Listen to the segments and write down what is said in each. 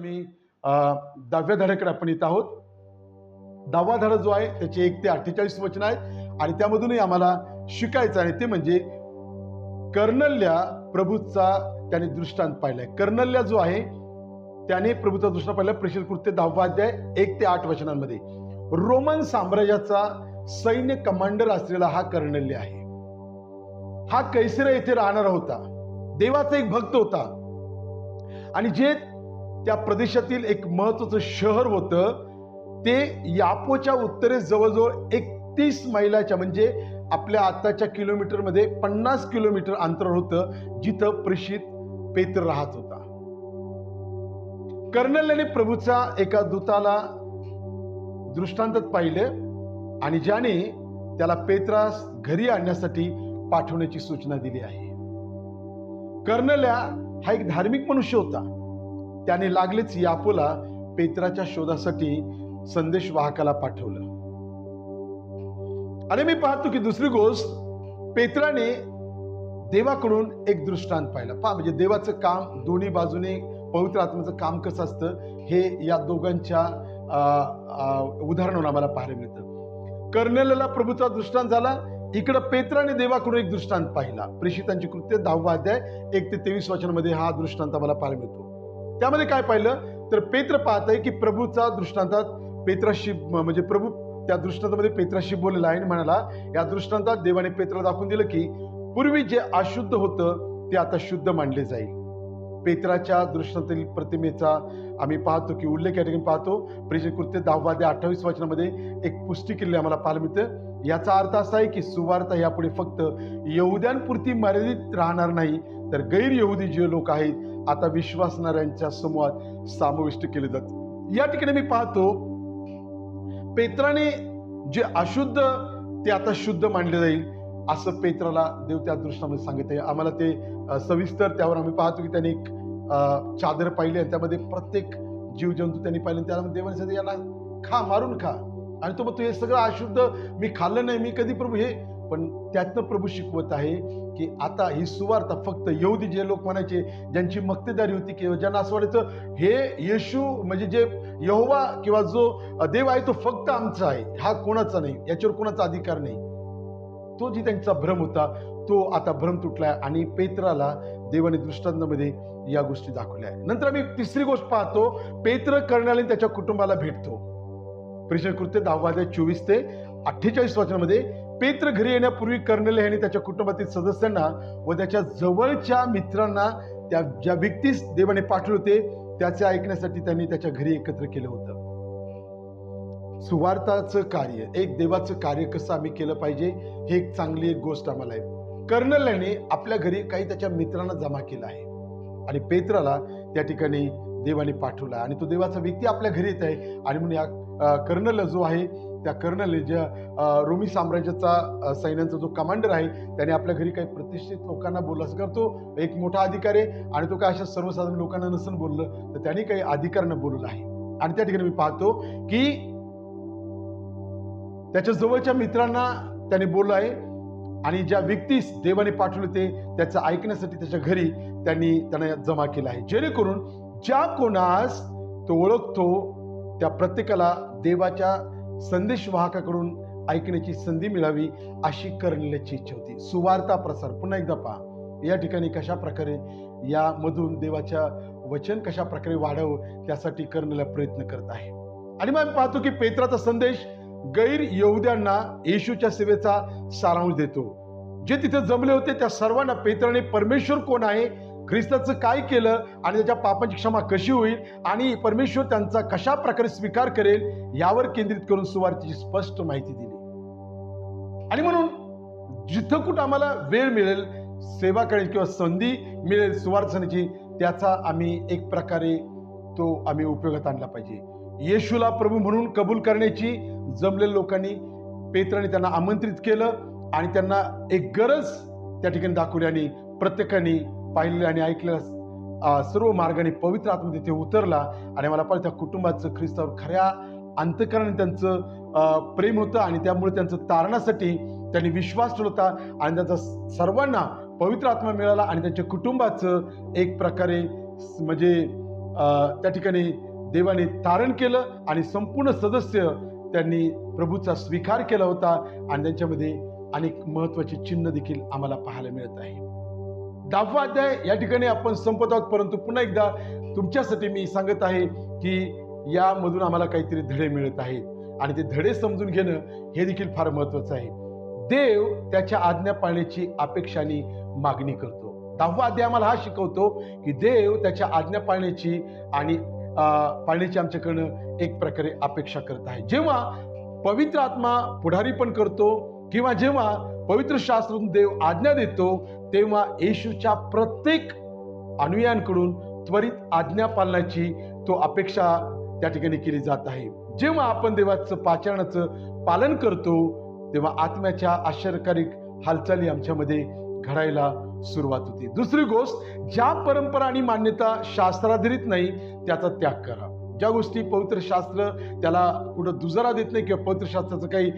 मी दहाव्या धड्याकडे आपण येत आहोत. दहावा धडा जो आहे त्याचे एक ते अठ्ठेचाळीस वचन आहेत आणि त्यामधूनही आम्हाला शिकायचं आहे ते म्हणजे कर्नल्या प्रभूचा त्याने दृष्टांत पाहिलाय. कर्नल्या जो आहे त्याने प्रभूचा दृष्टांत पाहिला. प्रेषित कृत्य दहावा अध्याय एक ते आठ वचनांमध्ये. रोमन साम्राज्याचा सैन्य कमांडर असलेला हा कर्नल्य आहे. हा कैसरा येथे राहणारा होता. देवाचा एक भक्त होता. आणि जे त्या प्रदेशातील एक महत्वाचं शहर होतं. ते यापोच्या उत्तरेस जवळजवळ एकतीस मैलाच्या म्हणजे आपल्या आताच्या किलोमीटरमध्ये पन्नास किलोमीटर अंतर होतं जिथं प्रशित पेत्र राहत होता. कर्नल्याने प्रभूचा एका दूताला दृष्टांतात पाहिले आणि ज्याने त्याला पेत्रास घरी आणण्यासाठी पाठवण्याची सूचना दिली आहे. कर्नल्या हा एक धार्मिक मनुष्य होता. त्याने लागलेच यापोला पेत्राच्या शोधासाठी संदेश वाहकाला पाठवलं. आणि मी पाहतो की दुसरी गोष्ट पेत्राने देवाकडून एक दृष्टांत पाहिला. पहा म्हणजे देवाचं काम दोन्ही बाजूने पवित्र आत्म्याचं काम कसं असतं हे या दोघांच्या अं, अं, आम्हाला पाहायला मिळतं. कर्नेलला प्रभूचा दृष्टांत झाला इकडं पेत्राने देवाकडून एक दृष्टांत पाहिला. प्रेषितांची कृत्य दहावा अध्याय एक ते तेवीस वचनामध्ये हा दृष्टांत आम्हाला पाहायला मिळतो. त्यामध्ये काय पाहिलं तर पेत्र पाहत आहे की प्रभूचा दृष्टांतात पेत्राशी म्हणजे प्रभू त्या दृष्टांतामध्ये पेत्राशी बोललेला आहे आणि म्हणाला या दृष्टांतात देवाने पेत्राला दाखवून दिलं की पूर्वी जे अशुद्ध होतं ते आता शुद्ध मानले जाईल. पेत्राच्या दृष्टांतील प्रतिमेचा आम्ही पाहतो की उल्लेख या ठिकाणी पाहतो. प्रेषण कृत्य दहावाद्या अठ्ठावीस वचनामध्ये एक पुष्टी केलेली आम्हाला पाहायला मिळतं. याचा अर्थ असा आहे की सुवार्ता यापुढे फक्त यहुद्यांपुरती मर्यादित राहणार नाही तर गैर यहुदी जे लोक आहेत आता विश्वासणाऱ्यांच्या समूहात समाविष्ट केले जात. या ठिकाणी मी पाहतो पेत्राने जे अशुद्ध ते आता शुद्ध मानले जाईल असं पेत्राला देव त्या दृष्टामध्ये सांगत आहे. आम्हाला ते सविस्तर त्यावर आम्ही पाहतो की त्याने एक चादर पाहिली आणि त्यामध्ये प्रत्येक जीवजंतू त्यांनी पाहिले त्याला देवाने सांगितलं याला खा मारून खा. आणि तो मग तू हे सगळं अशुद्ध मी खाल्लं नाही. मी कधी प्रभू हे पण त्यातनं प्रभू शिकवत आहे की आता ही सुवार्ता फक्त येऊदी जे लोक म्हणायचे ज्यांची मक्तेदारी होती किंवा ज्यांना असं वाटायचं हे येशू म्हणजे जे यहोवा किंवा जो देव आहे तो फक्त आमचा आहे हा कोणाचा नाही याच्यावर कोणाचा अधिकार नाही. तो जी त्यांचा भ्रम होता तो आता भ्रम तुटलाय आणि पेत्राला देवाने दृष्टांतामध्ये या गोष्टी दाखवल्या आहेत. नंतर आम्ही तिसरी गोष्ट पाहतो पेत्र करण्याने त्याच्या कुटुंबाला भेटतो. प्रेषण कृत्य दहावा चोवीस ते अठ्ठेचाळीस वचनामध्ये पेत्र घरी येण्यापूर्वी कर्नल यांनी त्याच्या कुटुंबातील सदस्यांना व त्याच्या जवळच्या मित्रांना त्या ज्या व्यक्तीस देवाने पाठवले होते त्याचे ऐकण्यासाठी त्यांनी त्याच्या घरी एकत्र केलं होतं. सुवार्ताचं कार्य एक देवाचं कार्य कसं आम्ही केलं पाहिजे हे एक चांगली एक गोष्ट आम्हाला आहे. कर्नल यांनी आपल्या घरी काही त्याच्या मित्रांना जमा केला आहे. आणि पेत्राला त्या ठिकाणी देवाने पाठवला आणि तो देवाचा व्यक्ती आपल्या घरी येत आहे. आणि म्हणून या कर्नल जो आहे त्या कर्नल ज्या रोमी साम्राज्याचा सैन्यांचा जो कमांडर आहे त्याने आपल्या घरी काही प्रतिष्ठित लोकांना बोलला करतो. एक मोठा अधिकार आहे आणि तो काय अशा सर्वसाधारण लोकांना नसून बोललं तर त्याने काही अधिकाऱ्यांना बोललं आहे. आणि त्या ठिकाणी मी पाहतो की त्याच्या जवळच्या मित्रांना त्याने बोललं आहे आणि ज्या व्यक्तीस देवाने पाठवले ते त्याचं ऐकण्यासाठी त्याच्या घरी त्यांनी त्यांना जमा केला आहे. जेणेकरून ज्या कोणास तो ओळखतो त्या प्रत्येकाला देवाच्या संदेश वाहकाकडून ऐकण्याची संधी मिळावी अशी करण्याची इच्छा होती. सुवार्ता प्रसार पुन्हा एकदा पहा. या ठिकाणी कशा प्रकारे यामधून देवाच्या वचन कशा प्रकारे वाढावं त्यासाठी करण्याला प्रयत्न करत आहे. आणि मग आम्ही पाहतो की पेत्राचा संदेश गैर येऊद्यांना येशूच्या सेवेचा सारांश देतो. जे तिथे जमले होते त्या सर्वांना पेत्राने परमेश्वर कोण आहे? ख्रिस्ताचं काय केलं आणि त्याच्या पापांची क्षमा कशी होईल आणि परमेश्वर त्यांचा कशा प्रकारे स्वीकार करेल यावर केंद्रित करून सुवार्थीची स्पष्ट माहिती दिली. आणि म्हणून जिथं कुठं आम्हाला वेळ मिळेल सेवा करेल किंवा संधी मिळेल सुवार्थाची त्याचा आम्ही एक प्रकारे तो आम्ही उपयोगात आणला पाहिजे. येशूला प्रभू म्हणून कबूल करण्याची जमलेल्या लोकांनी पेत्राने त्यांना आमंत्रित केलं आणि त्यांना एक गरज त्या ठिकाणी दाखवली आणि प्रत्येकाने पाहिलेलं आणि ऐकलं सर्व मार्गाने पवित्र आत्मा तिथे उतरला आणि मला पाहिजे त्या कुटुंबाचं ख्रिस्तावर खऱ्या अंतकरणाने त्यांचं प्रेम होतं आणि त्यामुळे त्यांचं तारणासाठी त्यांनी विश्वास ठेवला आणि त्यांचा सर्वांना पवित्र आत्मा मिळाला आणि त्यांच्या कुटुंबाचं एक प्रकारे म्हणजे त्या ठिकाणी देवाने तारण केलं आणि संपूर्ण सदस्य त्यांनी प्रभूचा स्वीकार केला होता आणि त्यांच्यामध्ये अनेक महत्त्वाची चिन्ह देखील आम्हाला पाहायला मिळत आहे. दहावा अध्याय या ठिकाणी आपण संपत आहोत. परंतु पुन्हा एकदा तुमच्यासाठी मी सांगत आहे की यामधून आम्हाला काहीतरी धडे मिळत आहेत. आणि ते धडे समजून घेणं हे देखील फार महत्वाचं आहे. देव त्याच्या आज्ञा पाळण्याची अपेक्षा आणि मागणी करतो. दहावा अध्याय आम्हाला. हा शिकवतो की देव त्याच्या आज्ञा पाळण्याची आणि पाळण्याची आमच्याकडनं एक प्रकारे अपेक्षा करत आहे. जेव्हा पवित्र आत्मा पुढारी पण करतो किंवा जेव्हा पवित्र शास्त्रातून देव आज्ञा देतो तेव्हा येशूच्या प्रत्येक अनुयांकडून त्वरित आज्ञा पालनाची तो अपेक्षा त्या ठिकाणी केली जात आहे. जेव्हा आपण देवाचं पाचरणाचं पालन करतो तेव्हा आत्म्याच्या आश्चर्यकारक हालचाली आमच्यामध्ये घडायला सुरुवात होती. दुसरी गोष्ट ज्या परंपरा आणि मान्यता शास्त्राधारित नाही त्याचा त्याग करा. ज्या गोष्टी पवित्र शास्त्र त्याला कुठं दुजारा देत नाही किंवा पवित्र शास्त्राचं काही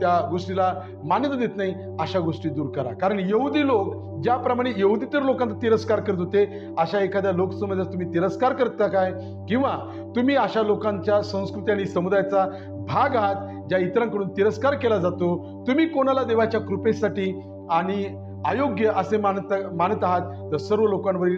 त्या गोष्टीला मान्यता देत नाही अशा गोष्टी दूर करा. कारण यहुदी लोक ज्याप्रमाणे यहुदीतर लोकांचा तिरस्कार करत होते अशा एखाद्या लोकसमाजात तुम्ही तिरस्कार करता काय किंवा तुम्ही अशा लोकांच्या संस्कृती आणि समुदायाचा भाग आहात ज्या इतरांकडून तिरस्कार केला जातो तुम्ही कोणाला देवाच्या कृपेसाठी आणि अयोग्य असे मानत मानत आहात तर सर्व लोकांवरील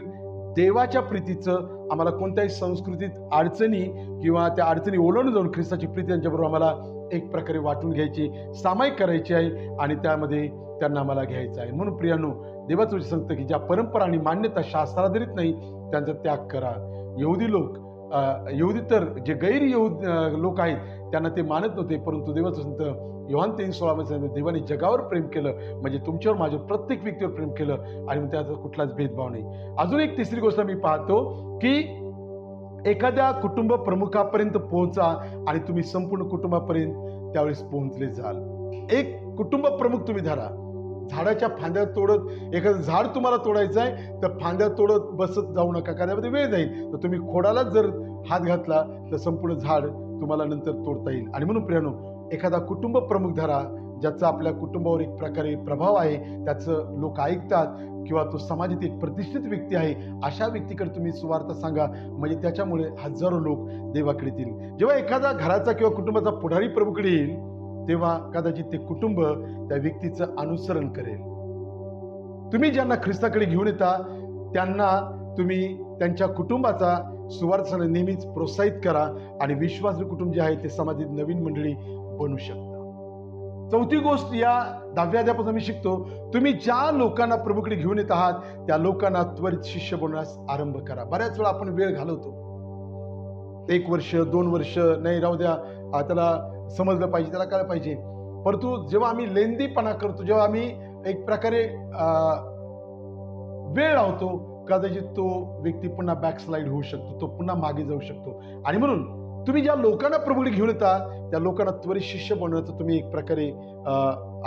देवाच्या प्रीतीचं आम्हाला कोणत्याही संस्कृतीत अडचणी किंवा त्या अडचणी ओलांडून जाऊन ख्रिस्ताची प्रीती त्यांच्याबरोबर आम्हाला एक प्रकारे वाटून घ्यायची सामायिक करायची आहे आणि त्यामध्ये त्यांना आम्हाला घ्यायचं आहे. म्हणून प्रियानो देवाचं सांगतं की ज्या परंपरा आणि मान्यता शास्त्राधारित नाही त्यांचा त्याग करा. यहुदी लोक अं, यहुदी तर जे गैर यहुद लोक आहेत त्यांना ते मानत नव्हते परंतु देवाचं संत योहान तीन सोळामध्ये सांगितलं, देवाने जगावर प्रेम केलं म्हणजे तुमच्यावर माझ्या प्रत्येक व्यक्तीवर प्रेम केलं आणि मग त्याचा कुठलाच भेदभाव नाही. अजून एक तिसरी गोष्ट मी पाहतो की एखाद्या कुटुंब प्रमुखापर्यंत पोहोचा आणि तुम्ही संपूर्ण कुटुंबापर्यंत त्यावेळेस पोहोचले जाल. एक कुटुंब प्रमुख तुम्ही धरा. झाडाच्या फांद्या तोडत एखादं झाड तुम्हाला तोडायचं आहे तर फांद्या तोडत बसत जाऊ नका कारण त्यामध्ये वेळ जाईल. तर तुम्ही खोडालाच जर हात घातला तर संपूर्ण झाड तुम्हाला नंतर तोडता येईल. आणि म्हणून प्रियानो एखादा कुटुंब प्रमुख धरा ज्याचा आपल्या कुटुंबावर एक प्रकारे प्रभाव आहे त्याचं लोक ऐकतात किंवा तो समाजात एक प्रतिष्ठित व्यक्ती आहे अशा व्यक्तीकडे तुम्ही सुवार्थ सांगा. म्हणजे त्याच्यामुळे हजारो लोक देवाकडे येतील. जेव्हा एखादा घराचा किंवा कुटुंबाचा पुढारी प्रभूकडे येईल तेव्हा कदाचित ते कुटुंब त्या व्यक्तीचं अनुसरण करेल. तुम्ही ज्यांना ख्रिस्ताकडे घेऊन येता त्यांना तुम्ही त्यांच्या कुटुंबाचा सुवार्थाने नेहमीच प्रोत्साहित करा आणि विश्वास कुटुंब जे आहे ते समाजात नवीन मंडळी बनू शकता. चौथी गोष्ट या दहाव्या अध्यापासून मी शिकतो तुम्ही ज्या लोकांना प्रभूकडे घेऊन येत आहात त्या लोकांना त्वरित शिष्य बनवण्यास आरंभ करा. बऱ्याच वेळा आपण वेळ घालवतो. एक वर्ष दोन वर्ष नाही राहू द्या. त्याला समजलं पाहिजे त्याला कळलं पाहिजे. परंतु जेव्हा आम्ही लेंदीपणा करतो जेव्हा आम्ही एक प्रकारे वेळ लावतो कदाचित तो व्यक्ती पुन्हा बॅकस्लाईड होऊ शकतो तो पुन्हा मागे जाऊ शकतो. आणि म्हणून तुम्ही ज्या लोकांना प्रभूकडे घेऊन येता त्या लोकांना त्वरित शिष्य बनवण्याचा तुम्ही एक प्रकारे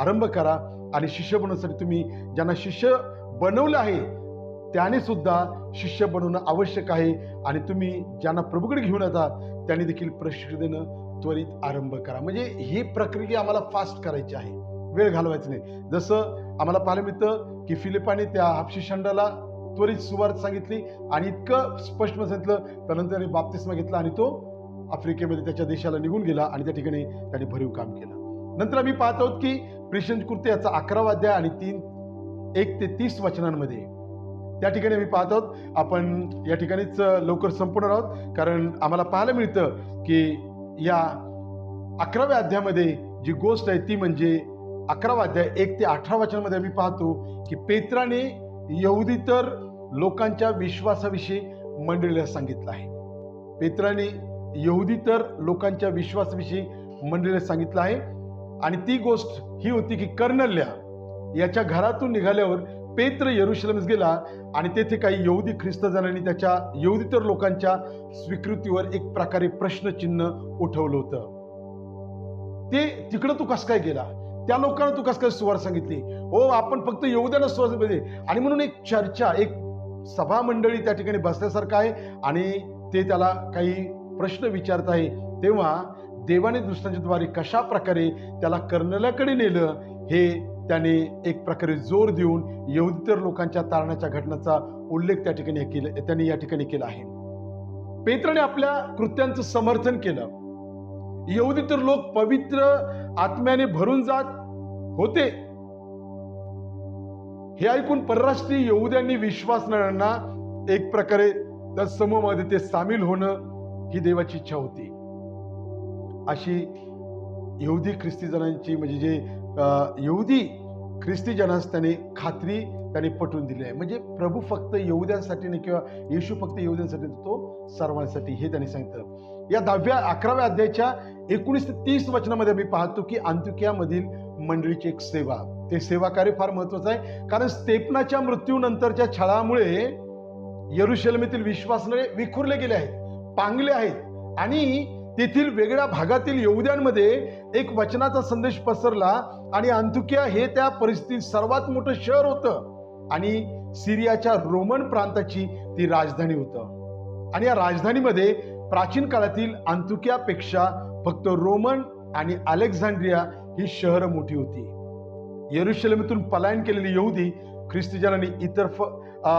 आरंभ करा. आणि शिष्य बनवण्यासाठी तुम्ही ज्यांना शिष्य बनवलं आहे त्याने सुद्धा शिष्य बनवणं आवश्यक आहे. आणि तुम्ही ज्यांना प्रभूकडे घेऊन येता त्यांनी देखील प्रशिक्षण देणं त्वरित आरंभ करा. म्हणजे ही प्रक्रिया आम्हाला फास्ट करायची आहे. वेळ घालवायचा नाही. जसं आम्हाला पाहायला मिळतं की फिलिपाने त्या हापशी शंडाला त्वरित सुवार्थ सांगितली आणि इतकं स्पष्ट सांगितलं. त्यानंतर त्याने बाप्तिस्मा घेतला आणि तो आफ्रिकेमध्ये त्याच्या देशाला निघून गेला आणि त्या ठिकाणी त्याने भरीव काम केलं. नंतर आम्ही पाहत आहोत की प्रिशन कृत्य याचा अकरावा अध्याय आणि तीन एक ते तीस वचनांमध्ये त्या ठिकाणी आम्ही पाहत आहोत. आपण या ठिकाणीच लवकर संपणार आहोत. कारण आम्हाला पाहायला मिळतं की या अकराव्या अध्यायामध्ये जी गोष्ट आहे ती म्हणजे अकरावा अध्याय एक ते अठरा वचनामध्ये आम्ही पाहतो की पेत्राने यहुदीतर लोकांच्या विश्वासाविषयी मंडळीला सांगितलं आहे. पेत्राने यहुदीतर लोकांच्या विश्वासाविषयी मंडळीला सांगितलं आहे. आणि ती गोष्ट ही होती की कर्नल्या याच्या घरातून निघाल्यावर पेत्र यरुशलेमस गेला आणि तेथे काही यहुदी ख्रिस्तजनांनी त्याच्या यहुदीतर लोकांच्या स्वीकृतीवर एक प्रकारे प्रश्नचिन्ह उठवलं होतं. ते तिकडं तू कस काय गेला? त्या लोकांना तू कस काय सुवार सांगितली? हो आपण फक्त येऊद्याला सुवार पाहिजे. आणि म्हणून एक चर्चा एक सभा मंडळी त्या ठिकाणी बसल्यासारखं आहे आणि ते त्याला काही प्रश्न विचारत आहे. तेव्हा देवाने दुसऱ्यांच्याद्वारे कशा प्रकारे त्याला कर्नलाकडे नेलं हे त्याने एक प्रकारे जोर देऊन यहुदीतर लोकांच्या तारणाच्या घटनाचा उल्लेख त्या ठिकाणी केला त्यांनी या ठिकाणी केला आहे. पेत्राने आपल्या कृत्यांचं समर्थन केलं. यहुदी लोक पवित्र आत्म्याने भरून जात होते. हे ऐकून परराष्ट्रीय येऊद्यांनी विश्वासणाऱ्यांना एक प्रकारे त्या समूहामध्ये ते सामील होणं ही देवाची इच्छा होती. अशी यहुदी ख्रिस्ती जणांची म्हणजे जे अं, यहुदी ख्रिस्तीजनास त्याने खात्री त्याने पटवून दिली आहे. म्हणजे प्रभू फक्त येऊद्यांसाठी नाही किंवा येशू फक्त येऊद्यांसाठी तो सर्वांसाठी हे त्यांनी सांगितलं. या दहाव्या अकराव्या अध्यायाच्या एकोणीस ते तीस वचनामध्ये आम्ही पाहतो की अंत्युकियामधील मंडळीची एक सेवा. ते सेवा कार्य फार महत्वाचं आहे. कारण स्तेपनाच्या मृत्यूनंतरच्या छळामुळे यरुशलमेतील विश्वासने विखुरले गेले आहेत पांगले आहेत आणि तेथील वेगळ्या भागातील यहुद्यांमध्ये एक वचनाचा संदेश पसरला आणि अंतुकिया हे त्या परिस्थितीत सर्वात मोठं शहर होतं आणि सिरियाच्या रोमन प्रांताची ती राजधानी होतं. आणि या राजधानीमध्ये प्राचीन काळातील आंतुक्यापेक्षा फक्त रोमन आणि अलेक्झांड्रिया ही शहरं मोठी होती. यरुशलेमेतून पलायन केलेली यहुदी ख्रिस्तीजनांनी इतर फ अ,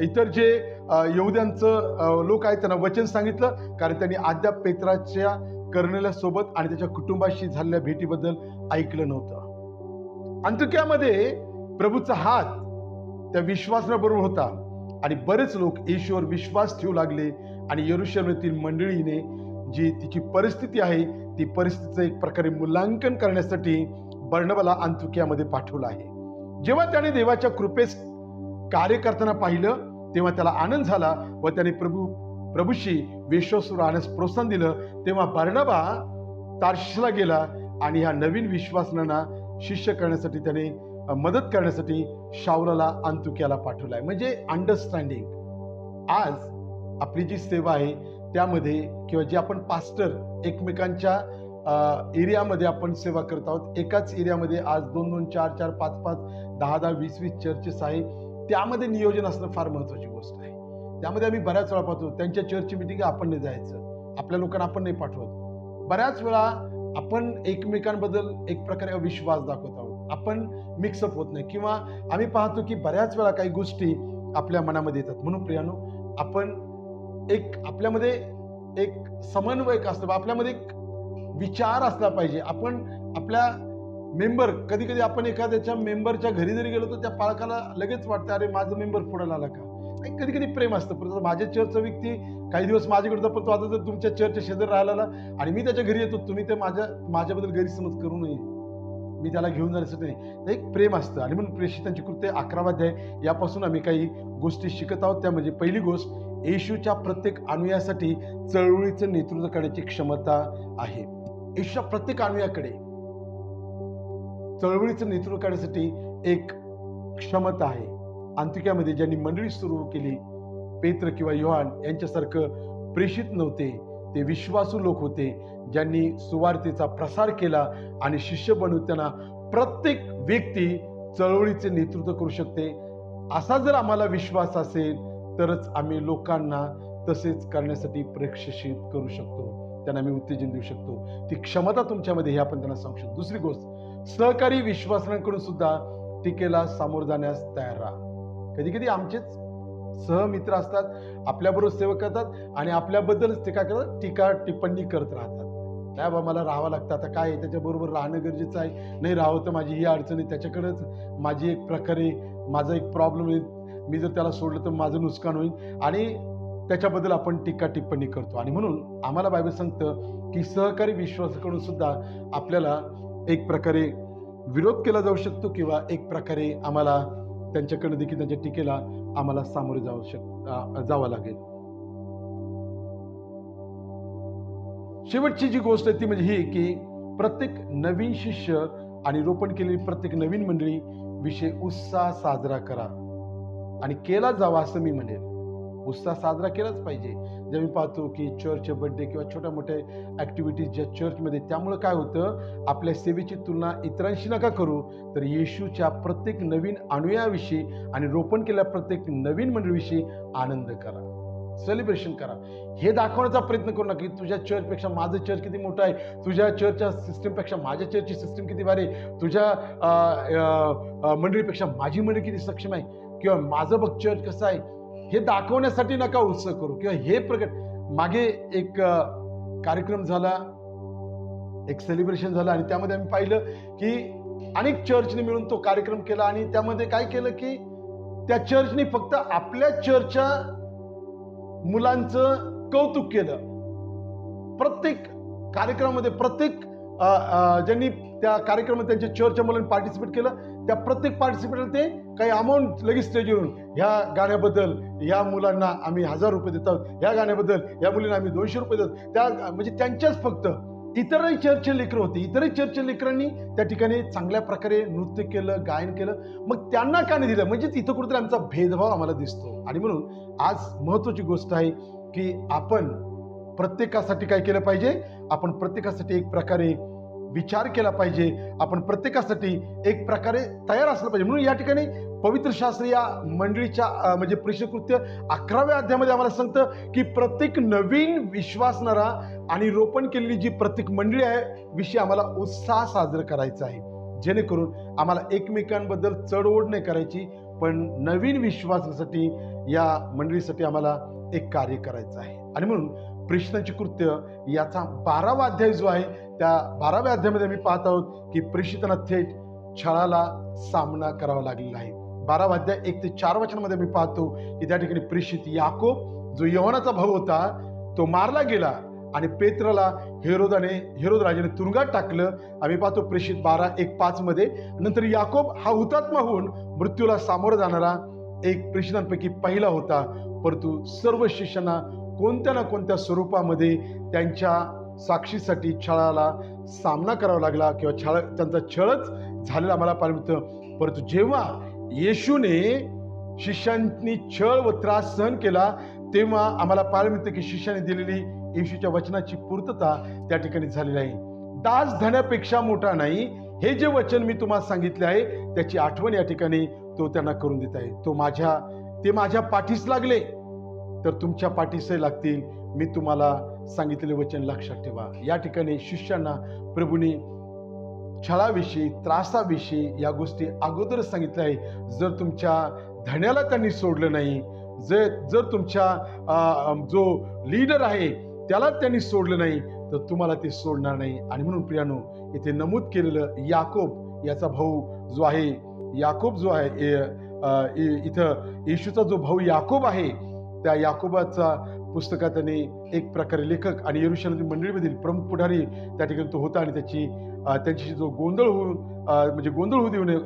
इतर जे यहुद्यांचं लोक आहेत त्यांना वचन सांगितलं. कारण त्यांनी अद्याप पेत्राच्या कर्नेल्या सोबत आणि त्याच्या कुटुंबाशी झालेल्या भेटीबद्दल ऐकलं नव्हतं. अंतुक्यामध्ये प्रभूचा हात त्या विश्वासनाबरोबर होता. आणि बरेच लोक येशूवर विश्वास ठेवू लागले आणि यरुशलेमेतील मंडळीने जी तिची परिस्थिती आहे ती परिस्थितीचं एक प्रकारे मूल्यांकन करण्यासाठी बर्णबाला अंतुक्यामध्ये पाठवलं आहे. जेव्हा त्याने देवाच्या कृपेस कार्य करताना पाहिलं तेव्हा त्याला आनंद झाला व त्याने प्रभू प्रभूशी विश्वास राहण्यास प्रोत्साहन दिलं तेव्हा बर्णबा तार्शिसला गेला आणि ह्या नवीन विश्वासनांना शिष्य करण्यासाठी त्याने मदत करण्यासाठी शावलाला अंतुक्याला पाठवलं आहे म्हणजे अंडरस्टँडिंग आज आपली जी सेवा आहे त्यामध्ये किंवा जे आपण पास्टर एकमेकांच्या एरियामध्ये आपण सेवा करत आहोत एकाच एरियामध्ये आज दोन दोन चार चार पाच पाच दहा दहा वीस वीस चर्चेस आहे त्यामध्ये नियोजन असणं फार महत्वाची गोष्ट आहे. त्यामध्ये आम्ही बऱ्याच वेळा पाहतो त्यांच्या चर्चची मिटिंग आपण नाही जायचं. आपल्या लोकांना आपण नाही पाठवत. बऱ्याच वेळा आपण एकमेकांबद्दल एक प्रकारे अविश्वास दाखवत आहोत. आपण मिक्सअप होत नाही. किंवा आम्ही पाहतो की बऱ्याच वेळा काही गोष्टी आपल्या मनामध्ये येतात. म्हणून प्रियानो आपण एक आपल्यामध्ये एक समन्वयक असतं. आपल्यामध्ये एक विचार असला पाहिजे. आपण आपल्या मेंबर कधी कधी आपण एखाद्याच्या मेंबरच्या घरी जरी गेलो तर त्या पालकाला लगेच वाटतं अरे माझं मेंबर पुढे आला का? कधी कधी प्रेम असतं. माझ्या चर्चचा व्यक्ती काही दिवस माझ्याकडे जातो तो आता जर तुमच्या चर्चच्या शेजारी राहिला आणि मी त्याच्या घरी येतो तुम्ही ते माझ्या माझ्याबद्दल गैरसमज करू नये. मी त्याला घेऊन जाण्यास नाही तर एक प्रेम असतं. आणि म्हणून प्रेषितांची कृत्य अकरावाध्याय यापासून आम्ही काही गोष्टी शिकत आहोत. त्या म्हणजे पहिली गोष्ट येशूच्या प्रत्येक अनुयासाठी चळवळीचं नेतृत्व करण्याची क्षमता आहे. येशूच्या प्रत्येक अनुयाकडे चळवळीचं नेतृत्व करण्यासाठी एक क्षमता आहे. अंतिक्यामध्ये ज्यांनी मंडळी सुरू केली पेत्र किंवा योहान यांच्यासारखं प्रेषित नव्हते ते विश्वासू लोक होते ज्यांनी सुवार्तेचा प्रसार केला आणि शिष्य बनवताना प्रत्येक व्यक्ती चळवळीचे नेतृत्व करू शकते. असा जर आम्हाला विश्वास असेल तरच आम्ही लोकांना तसेच करण्यासाठी प्रशिक्षित करू शकतो. त्यांना आम्ही उत्तेजन देऊ शकतो. ती क्षमता तुमच्यामध्ये हे आपण त्यांना सांगू शकतो. दुसरी गोष्ट सहकारी विश्वासांकडून सुद्धा टीकेला सामोरं जाण्यास तयार राहा. कधी कधी आमचेच सहमित्र असतात आपल्याबरोबर सेवा करतात आणि आपल्याबद्दलच ते काय करतात? टीका टिप्पणी करत राहतात. काय बा मला राहावं लागतं. आता काय आहे, त्याच्याबरोबर राहणं गरजेचं आहे. नाही राहावं तर माझी ही अडचण आहे. त्याच्याकडेच माझी एक प्रकारे माझा एक प्रॉब्लेम आहे. मी जर त्याला सोडलं तर माझं नुकसान होईल. आणि त्याच्याबद्दल आपण टीका टिप्पणी करतो. आणि म्हणून आम्हाला बायबल सांगतं की सहकारी विश्वासाकडून सुद्धा आपल्याला एक प्रकारे विरोध केला जाऊ शकतो किंवा एक प्रकारे आम्हाला त्यांच्याकडे देखील त्यांच्या टीकेला आम्हाला सामोरे जाऊ शक जावं लागेल. शेवटची जी गोष्ट आहे ती म्हणजे ही की प्रत्येक नवीन शिष्य आणि रोपण केलेली प्रत्येक नवीन मंडळी विषय उत्साह साजरा करा. आणि केला जावा असं मी म्हणेल उत्साह साजरा केलाच पाहिजे. जे मी पाहतो की चर्चचे बर्थडे किंवा छोट्या मोठ्या ॲक्टिव्हिटीज ज्या चर्चमध्ये त्यामुळं काय होतं? आपल्या सेवेची तुलना इतरांशी नका करू. तर येशूच्या प्रत्येक नवीन अनुयाविषयी आणि रोपण केलेल्या प्रत्येक नवीन मंडळीविषयी आनंद करा. सेलिब्रेशन करा. हे दाखवण्याचा प्रयत्न करू नका की तुझ्या चर्चपेक्षा माझं चर्च किती मोठं आहे? तुझ्या चर्चच्या सिस्टीमपेक्षा माझ्या चर्चची सिस्टीम किती भारी आहे? तुझ्या मंडळीपेक्षा माझी मंडळी किती सक्षम आहे? किंवा माझं बघ चर्च कसं आहे? हे दाखवण्यासाठी नका उत्सव करू. किंवा हे प्रकट मागे एक कार्यक्रम झाला एक सेलिब्रेशन झालं आणि त्यामध्ये आम्ही पाहिलं की अनेक चर्चने मिळून तो कार्यक्रम केला आणि त्यामध्ये काय केलं की त्या चर्चने फक्त आपल्या चर्चच्या मुलांचं कौतुक केलं. प्रत्येक कार्यक्रमामध्ये प्रत्येक ज्यांनी त्या कार्यक्रमात त्यांच्या चर्चच्या मुलांनी पार्टिसिपेट केलं. त्या प्रत्येक पार्टिसिपेटला ते काही अमाऊंट लगेच स्टेजवरून ह्या गाण्याबद्दल या मुलांना आम्ही हजार रुपये देत आहोत. ह्या गाण्याबद्दल या मुलींना आम्ही दोनशे रुपये देतो त्या म्हणजे त्यांच्याच फक्त. इतरही चर्चचे लेकरं होते. इतरही चर्चच्या लेकरांनी त्या ठिकाणी चांगल्या प्रकारे नृत्य केलं गायन केलं. मग त्यांना का नाही दिलं? म्हणजेच इथं कुठेतरी आमचा भेदभाव आम्हाला दिसतो. आणि म्हणून आज महत्त्वाची गोष्ट आहे की आपण प्रत्येकासाठी काय केलं पाहिजे? आपण प्रत्येकासाठी एक प्रकारे विचार केला पाहिजे. आपण प्रत्येकासाठी एक प्रकारे तयार असलं पाहिजे. म्हणून या ठिकाणी पवित्र शास्त्र या मंडळीच्या म्हणजे कृत्य अकराव्या अध्यामध्ये आम्हाला सांगतं की प्रत्येक नवीन विश्वासणारा आणि रोपण केलेली जी प्रत्येक मंडळी आहे विषयी आम्हाला उत्साह साजरा करायचा आहे. जेणेकरून आम्हाला एकमेकांबद्दल चढओढ नाही करायची पण नवीन विश्वासासाठी या मंडळीसाठी आम्हाला एक कार्य करायचं आहे. आणि म्हणून प्रेषणाची कृत्य याचा बारावा अध्याय जो आहे त्या बाराव्या अध्यायामध्ये आम्ही पाहत आहोत की प्रेषितांना थेट छळाला सामना करावा लागलेला आहे. बारावा अध्याय एक ते चार वचनामध्ये मी पाहतो की त्या ठिकाणी प्रेषित याकोब जो यवनाचा भाऊ होता तो मारला गेला आणि पेत्राला हेरोदाने हेरोद राजाने तुरुंगात टाकलं. आम्ही पाहतो प्रेषित बारा एक पाच मध्ये नंतर याकोब हा हुतात्मा होऊन मृत्यूला सामोरं जाणारा एक प्रेषितांपैकी पहिला होता परंतु सर्व शिष्यांना कोणत्या ना कोणत्या स्वरूपामध्ये त्यांच्या साक्षीसाठी छळाला सामना करावा लागला किंवा छळ त्यांचा छळच झालेला आम्हाला पाहायला मिळतं. परंतु जेव्हा येशूने शिष्यांनी छळ व त्रास सहन केला तेव्हा आम्हाला पाहायला मिळतं की शिष्याने दिलेली येशूच्या वचनाची पूर्तता त्या ठिकाणी झालेली आहे दास धण्यापेक्षा मोठा नाही हे जे वचन मी तुम्हाला सांगितले आहे त्याची आठवण या ठिकाणी तो त्यांना करून देत आहे. तो माझ्या ते माझ्या पाठीस लागले. तर तुमच्या पाठीसही लागतील. मी तुम्हाला सांगितलेले वचन लक्षात ठेवा. या ठिकाणी शिष्यांना प्रभूने छळाविषयी त्रासाविषयी या गोष्टी अगोदरच सांगितल्या आहे जर तुमच्या धण्याला त्यांनी सोडलं नाही जर जर तुमच्या जो लीडर आहे त्याला त्यांनी सोडलं नाही तर तुम्हाला ते सोडणार नाही. आणि म्हणून प्रियानो इथे नमूद केलेलं याकोब याचा भाऊ जो आहे याकोब जो आहे इथं येशूचा जो भाऊ याकोब आहे त्या याकोबाचा पुस्तकात त्यांनी एक प्रकारे लेखक आणि येरुशलेम मंडळीमधील प्रमुख पुढारी त्या ठिकाणी तो होता आणि त्याची त्यांच्याशी जो गोंधळ होऊन म्हणजे गोंधळ होऊ देऊ नये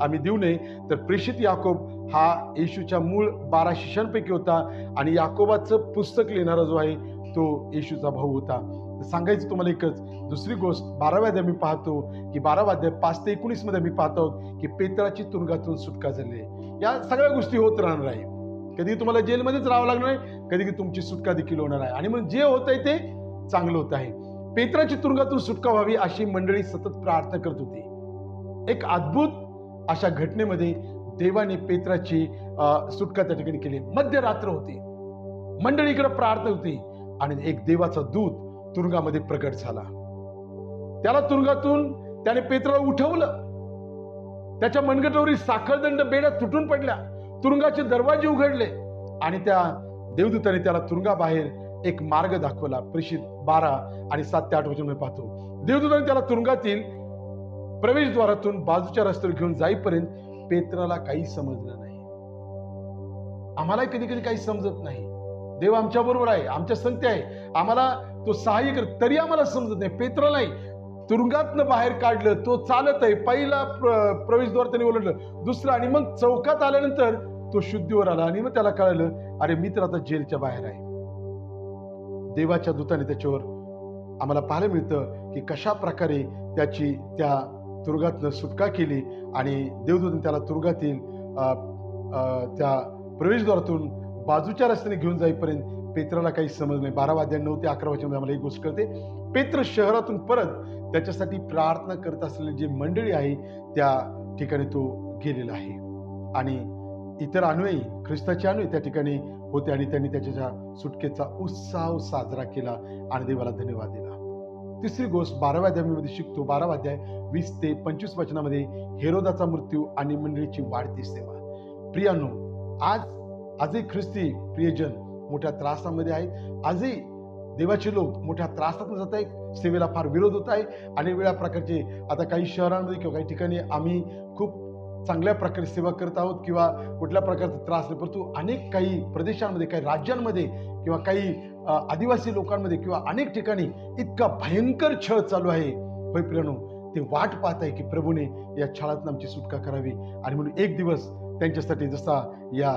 आम्ही देऊ नये तर प्रेषित याकोब हा येशूच्या मूळ बारा शिष्यांपैकी होता आणि याकोबाचं पुस्तक लिहिणारा जो आहे तो येशूचा भाऊ होता. सांगायचं तुम्हाला एकच दुसरी गोष्ट बाराव्या अध्याय मी पाहतो की बारावा अध्याय पाच ते एकोणीसमध्ये आम्ही पाहतो की पेत्राची तुरुंगातून सुटका झाली आहे. या सगळ्या गोष्टी होत राहणार आहे. कधी तुम्हाला जेलमध्येच राहावं लागणार आहे कधी तुमची सुटका देखील होणार आहे. आणि मग जे होत आहे ते चांगलं होत आहे. पेत्राची तुरुंगातून सुटका व्हावी अशी मंडळी सतत प्रार्थना करत होती. एक अद्भुत अशा घटनेमध्ये देवाने पेत्राची सुटका त्या ठिकाणी केली. मध्यरात्र होती. मंडळीकडे प्रार्थना होती आणि एक देवाचा दूत तुरुंगामध्ये प्रकट झाला. त्याला तुरुंगातून त्याने पेत्राला उठवलं. त्याच्या मनगटावरील साखळदंड बेड्या तुटून पडल्या. तुरुंगाचे दरवाजे उघडले आणि त्या देवदूताने त्याला तुरुंगाबाहेर एक मार्ग दाखवला. प्रेषित बारा आणि सात ते आठ वचन पाहतो. देवदूताने त्याला तुरुंगातील प्रवेशद्वारातून बाजूच्या रस्त्यावर घेऊन जाईपर्यंत पेत्राला काही समजलं नाही. आम्हाला कधी कधी काही समजत नाही. देव आमच्या बरोबर आहे आमच्या संगते आहे. आम्हाला तो सहाय्य करत तरी आम्हाला समजत नाही. पेत्रालाही तुरुंगातनं बाहेर काढलं तो चालत आहे. पहिला प्र- प्रवेशद्वार त्याने ओलांडलं. दुसरं आणि मग चौकात आल्यानंतर तो शुद्धीवर आला आणि मग त्याला कळलं अरे मी तर आता जेलच्या बाहेर आहे. देवाच्या दूताने त्याच्यावर आम्हाला पाहायला मिळतं की कशा प्रकारे त्याची त्या तुरुंगातनं सुटका केली आणि देवदूताने त्याला तुरुंगातील त्या प्रवेशद्वारातून बाजूच्या रस्त्याने घेऊन जाईपर्यंत पेत्राला काही समज नाही. बारा वाद्या नऊ ते अकरा वाजेमध्ये आम्हाला एक गोष्ट कळते. पेत्र शहरातून परत त्याच्यासाठी प्रार्थना करत असलेली जी मंडळी आहे त्या ठिकाणी तो गेलेला आहे. आणि इतर अनुयायी ख्रिस्ताचे अनुयी त्या ठिकाणी होते आणि त्यांनी त्याच्या सुटकेचा उत्साह साजरा केला आणि देवाला धन्यवाद दिला. तिसरी गोष्ट बाराव्या अध्यायामध्ये शिकतो. बारावा अध्याय वीस ते पंचवीस वचनामध्ये हेरोदाचा मृत्यू आणि मंडळीची वाढती सेवा. प्रियानो आज आजही ख्रिस्ती प्रियजन मोठ्या त्रासामध्ये आहेत. आजही देवाचे लोक मोठ्या त्रासात जात आहेत. सेवेला फार विरोध होत आहे. अनेक वेळा प्रकारचे आता काही शहरांमध्ये किंवा काही ठिकाणी आम्ही खूप चांगल्या प्रकारे सेवा करत आहोत किंवा कुठल्या प्रकारचा त्रास नाही. परंतु अनेक काही प्रदेशांमध्ये काही राज्यांमध्ये किंवा काही आदिवासी लोकांमध्ये किंवा अनेक ठिकाणी इतका भयंकर छळ चालू आहे. होय प्रणू ते वाट पाहत आहे की प्रभूने या छळातून आमची सुटका करावी. आणि म्हणून एक दिवस त्यांच्यासाठी जसा या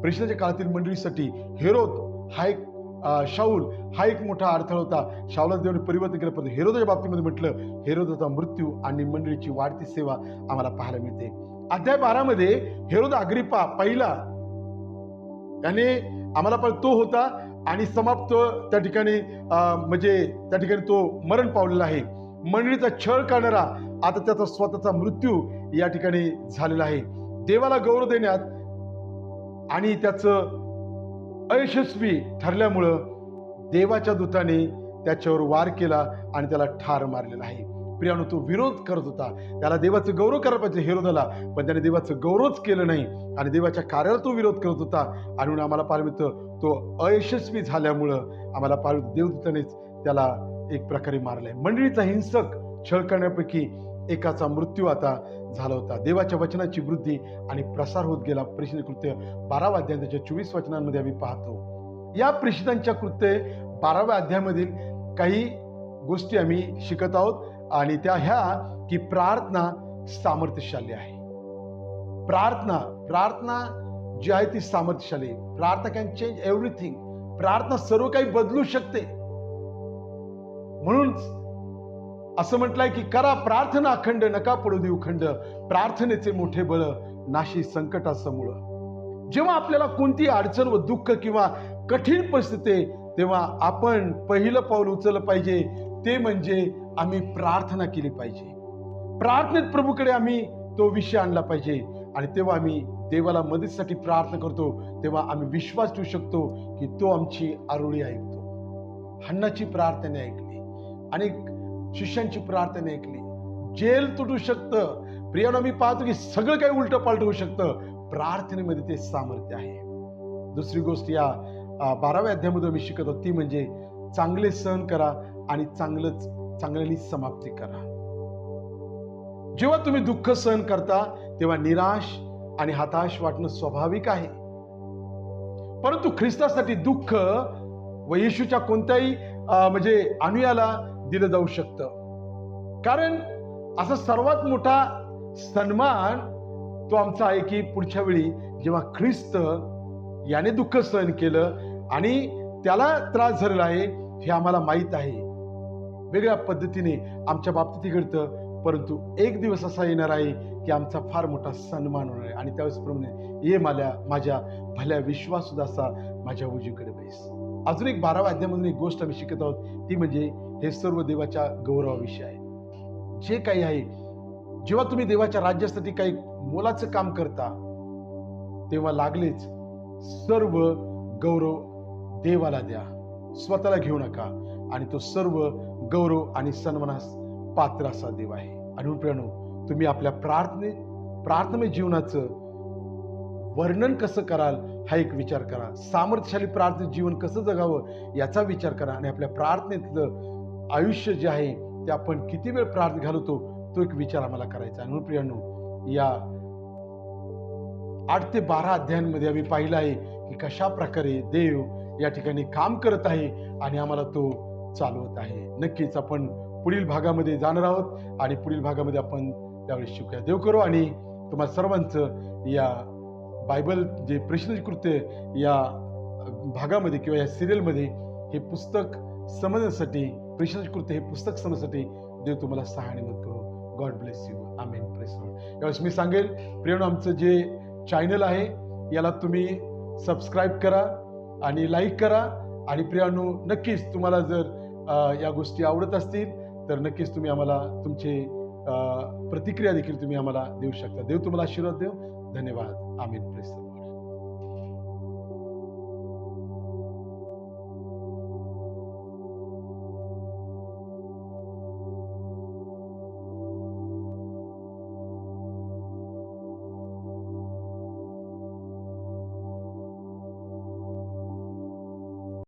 प्रेषणाच्या काळातील मंडळीसाठी हेरोद हा एक शाऊल हा एक मोठा अडथळा होता. शाऊला देवाने परिवर्तन केलं परंतु हेरोदाच्या बाबतीमध्ये म्हटलं हेरोदाचा मृत्यू आणि मंडळीची वाढती सेवा आम्हाला पाहायला मिळते. अध्याय बारामध्ये हेरोद अग्रिपा पहिला याने आम्हाला पण तो होता आणि समाप्त त्या ठिकाणी अं, म्हणजे त्या ठिकाणी तो मरण पावलेला आहे. मंडळीचा छळ करणारा आता त्याचा स्वतःचा मृत्यू या ठिकाणी झालेला आहे. देवाला गौरव देण्यात आणि त्याचं अयशस्वी ठरल्यामुळं देवाच्या दूताने त्याच्यावर वार केला आणि त्याला ठार मारलेला आहे. प्रियानो तो विरोध करत होता. त्याला देवाचं गौरव करायला पाहिजे हेरोदाला पण त्याने देवाचं गौरवच केलं नाही आणि देवाच्या कार्याला तो विरोध करत होता. आणि म्हणून आम्हाला पाहायला मिळतं तो अयशस्वी झाल्यामुळं आम्हाला पाहिलं देवदूतानेच त्याला एक प्रकारे मारलाय. मंडळीचा हिंसक छळ करण्यापैकी एकाचा मृत्यू आता झाला होता. देवाच्या वचनाची वृद्धी आणि प्रसार होत गेला. प्रेषित कृत्य बारावा अध्याय त्याच्या चोवीस वचनांमध्ये आम्ही पाहतो. या प्रेषितांच्या कृत्य बाराव्या अध्यायामधील काही गोष्टी आम्ही शिकत आहोत आणि त्या ह्या की प्रार्थना सामर्थ्यशाली आहे. प्रार्थना प्रार्थना जी आहे ती सामर्थ्यशाली. प्रार्थना कॅन चेंज एव्हरीथिंग प्रार्थना सर्व काही बदलू शकते. म्हणून असं म्हटलंय की करा प्रार्थना अखंड नका पडू देऊ खंड. प्रार्थनेचे मोठे बळ नाशी संकटासमूळ जेव्हा आपल्याला कोणती अडचण व दुःख किंवा कठीण परिस्थिती तेव्हा आपण पहिलं पाऊल उचललं पाहिजे. ते म्हणजे आम्ही प्रार्थना केली पाहिजे. प्रार्थनेत प्रभूकडे आम्ही तो विषय आणला पाहिजे. आणि तेव्हा आम्ही देवाला मदतीसाठी प्रार्थना करतो. तेव्हा आम्ही विश्वास ठेवू शकतो की तो आमची आरोळी ऐकतो. हन्नाची प्रार्थना ऐकली. अनेक शिष्यांची प्रार्थना ऐकली. जेल तुटू शकतं. प्रियानं मी पाहतो की सगळं काही उलट पालट होऊ शकतं. प्रार्थनेमध्ये ते सामर्थ्य आहे. दुसरी गोष्ट या बाराव्या अध्यायामध्ये मी शिकत होती. म्हणजे चांगले सहन करा आणि चांगलंच चांगल्यानी समाप्ती करा. जेव्हा तुम्ही दुःख सहन करता तेव्हा निराश आणि हताश वाटणं स्वाभाविक आहे. परंतु ख्रिस्तासाठी दुःख व येशूच्या कोणत्याही म्हणजे अनुयाला दिलं जाऊ शकतं. कारण असा सर्वात मोठा सन्मान तो आमचा आहे की पुढच्या वेळी जेव्हा ख्रिस्त याने दुःख सहन केलं आणि त्याला त्रास झालेला आहे हे आम्हाला माहीत आहे. वेगळ्या पद्धतीने आमच्या बाबतीत घडतं परंतु एक दिवस असा येणार आहे की आमचा फार मोठा सन्मान होणार आहे. आणि त्यावेळेसप्रमाणे ये मला माझ्या भल्या विश्वास असा माझ्या उजीकडे बैस अजून एक बाराव्या अध्यायामधून एक गोष्ट आम्ही शिकत आहोत ती म्हणजे हे सर्व देवाच्या गौरवाविषयी आहे. जे काही आहे जेव्हा तुम्ही देवाच्या राज्यासाठी काही मोलाचं काम करता तेव्हा लागलेच सर्व गौरव देवाला द्या. स्वतःला घेऊ नका आणि तो सर्व गौरव आणि सन्मानास पात्र असा देव आहे. आणि प्रियानो तुम्ही आपल्या प्रार्थने प्रार्थना जीवनाचं वर्णन कसं कराल हा एक विचार करा. सामर्थ्यशाली प्रार्थना जीवन कसं जगावं याचा विचार करा आणि आपल्या प्रार्थनेतलं आयुष्य जे आहे ते आपण किती वेळ प्रार्थ घालवतो तो एक विचार आम्हाला करायचा आहे. म्हणून प्रियानो या आठ ते बारा अध्यायांमध्ये आम्ही पाहिलं आहे की कशा प्रकारे देव या ठिकाणी काम करत आहे आणि आम्हाला तो चालवत आहे नक्कीच आपण पुढील भागामध्ये जाणार आहोत आणि पुढील भागामध्ये आपण त्यावेळेस शिकूया देव करू आणि तुम्हाला सर्वांचं या बायबल जे प्रश्न कृत्य या भागामध्ये किंवा या सिरियलमध्ये हे पुस्तक समजण्यासाठी प्रश्न हे पुस्तक समजण्यासाठी देव तुम्हाला सहाय्य मत करू. गॉड ब्लेस यू आमेन प्रेस यावेळेस मी सांगेल प्रियानो आमचं जे चॅनल आहे याला तुम्ही सबस्क्राईब करा आणि लाईक करा. आणि प्रियानो नक्कीच तुम्हाला जर या गोष्टी आवडत असतील तर नक्कीच तुम्ही आम्हाला तुमचे प्रतिक्रिया देखील तुम्ही आम्हाला देऊ शकता. देव तुम्हाला आशीर्वाद देव. धन्यवाद. आमीन प्रेस